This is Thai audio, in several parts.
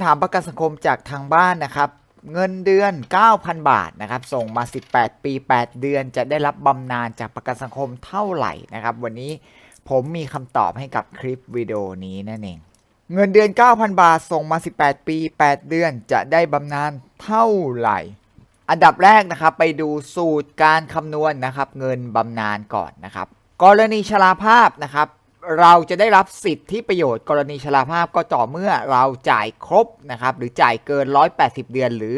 ำถามประกันสังคมจากทางบ้านนะครับ เงินเดือน 9,000 บาทนะครับ ส่งมา 18 ปี 8 เดือนจะได้รับบำนาญจากประกันสังคมเท่าไหร่นะครับ วันนี้ผมมีคำตอบให้กับคลิปวิดีโอนี้นั่นเอง เงินเดือน 9,000 บาท ส่งมา 18 ปี 8 เดือนจะได้บำนาญเท่าไหร่ อันดับแรกนะครับ ไปดูสูตรการคำนวณนะครับ เงินบำนาญก่อนนะครับ กรณีชราภาพนะครับ เราจะได้รับสิทธิประโยชน์กรณีชราภาพก็ต่อเมื่อเราจ่ายครบนะครับ หรือจ่ายเกิน 180 เดือนหรือ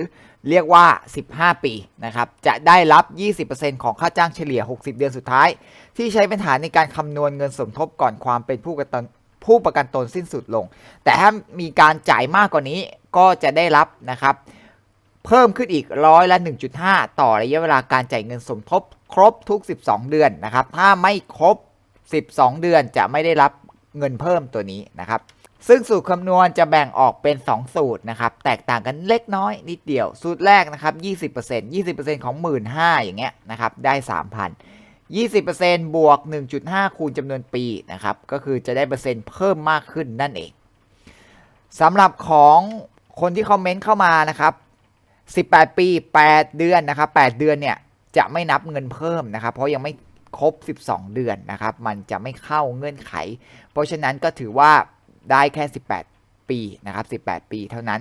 เรียกว่า 15 ปีนะครับ จะได้รับ 20%ของค่าจ้างเฉลี่ย 60 เดือนสุดท้าย ที่ใช้เป็นฐานในการคำนวณเงินสมทบก่อนความเป็นผู้ประกันผู้ประกันตนสิ้นสุดลง แต่ถ้ามีการจ่ายมากกว่านี้ก็จะได้รับนะครับ เพิ่มขึ้นอีกร้อยละ 1.5 ต่อระยะเวลาการจ่ายเงินสมทบ ครบทุก 12 เดือนนะครับ ถ้าไม่ครบ 12 เดือนจะไม่ได้รับเงินเพิ่มตัวนี้นะครับ ซึ่งสูตรคำนวณจะแบ่งออกเป็น 2 สูตรนะครับ แตกต่างกันเล็กน้อยนิดเดียว สูตรแรกนะครับ 20% 20%ของ 15,000อย่างเงี้ยนะครับได้ 3,000 20%บวก 1.5 คูณจำนวนปีนะครับ ก็คือจะได้เปอร์เซ็นต์เพิ่มมากขึ้นนั่นเองสำหรับของคนที่คอมเมนต์เข้ามานะครับ 18 ปี 8 เดือนนะครับ 8 เดือนเนี่ยจะไม่นับเงินเพิ่มนะครับ เพราะยังไม่ ครบ 12 เดือนนะครับ มันจะไม่เข้าเงื่อนไข เพราะฉะนั้นก็ถือว่าได้แค่ 18 ปีนะครับ 18 ปีเท่านั้น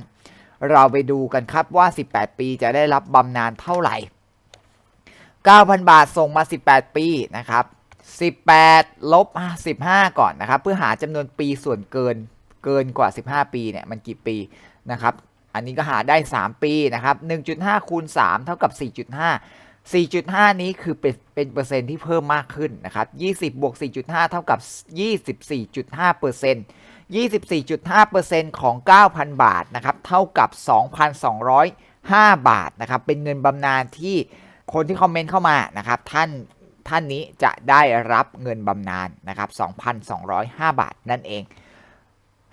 เราไปดูกันครับว่า 18 ปีจะได้รับบำนาญเท่าไหร่ 9,000 บาทส่งมา 18 ปีนะครับ18ลบ15 ก่อนนะครับ เพื่อหาจำนวนปีส่วนเกินเกินกว่า 15 ปีเนี่ยมันกี่ปีนะครับ อันนี้ก็หาได้ 3 ปีนะครับ1.5คูณ3เท่ากับ 4.5 4.5 นี้คือเป็นเป็นเปอร์เซ็นต์ที่เพิ่มมากขึ้นนะครับ 20 บวก 4.5 เท่ากับ 24.5เปอร์เซ็นต์24.5เปอร์เซ็นต์ของ 9,000 บาทนะครับ เท่ากับ 2,205 บาทนะครับ เป็นเงินบำนาญที่คนที่คอมเมนต์เข้ามานะครับ ท่านท่านนี้จะได้รับเงินบำนาญนะครับ 2,205 บาทนั่นเอง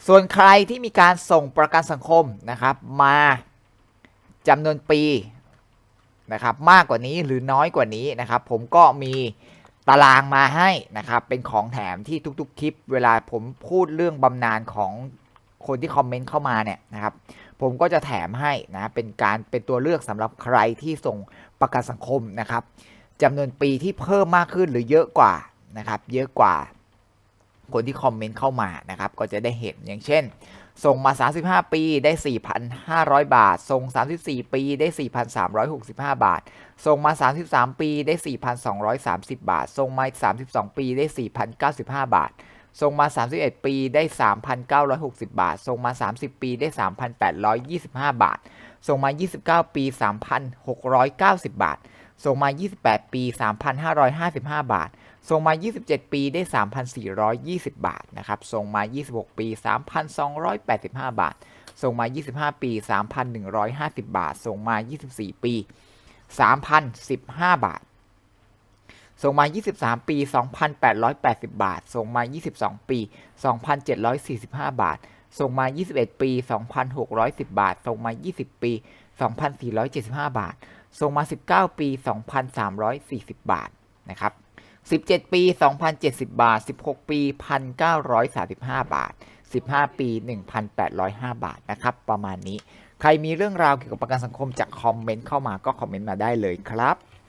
ส่วนใครที่มีการส่งประกันสังคมนะครับ มาจำนวนปี นะครับมากกว่านี้หรือน้อยกว่านี้นะครับ ผมก็มีตารางมาให้นะครับ เป็นของแถมที่ทุกๆ คลิป เวลาผมพูดเรื่องบำนาญของคนที่คอมเมนต์เข้ามาเนี่ยนะครับ ผมก็จะแถมให้นะเป็นการเป็นตัวเลือกสำหรับใครที่ส่งประกันสังคมนะครับจำนวนปีที่เพิ่มมากขึ้นหรือเยอะกว่านะครับ เยอะกว่าคนที่คอมเมนต์เข้ามานะครับ ก็จะได้เห็นอย่างเช่น ส่งมา 35 ปีได้ 4,500 บาท ส่ง 34 ปีได้ 4,365 บาท ส่งมา 33 ปีได้ 4,230 บาท ส่งมา 32 ปีได้ 4,095 บาท ส่งมา 31 ปีได้ 3,960 บาท ส่งมา 30 ปีได้ 3,825 บาท ส่งมา 29 ปี 3,690 บาท ส่งมา 28 ปี 3,555 บาท ส่งมา 27 ปีได้ 3,420 บาทนะครับส่งมา 26 ปี 3,285 บาท ส่งมา 25 ปี 3,150 บาท ส่งมา 24 ปี 3,015 บาท ส่งมา 23 ปี 2,880 บาท ส่งมา 22 ปี 2,745 บาท ส่งมา 21 ปี 2,610 บาท ส่งมา 20 ปี 2,475 บาท ส่งมา 19 ปี 2,340 บาท นะครับ 17 ปี 2,070 บาท 16 ปี 1,935 บาท 15 ปี 1,805 บาท นะครับ ประมาณนี้ ใครมีเรื่องราวเกี่ยวกับประกันสังคมจากคอมเมนต์เข้ามาก็คอมเมนต์มาได้เลยครับ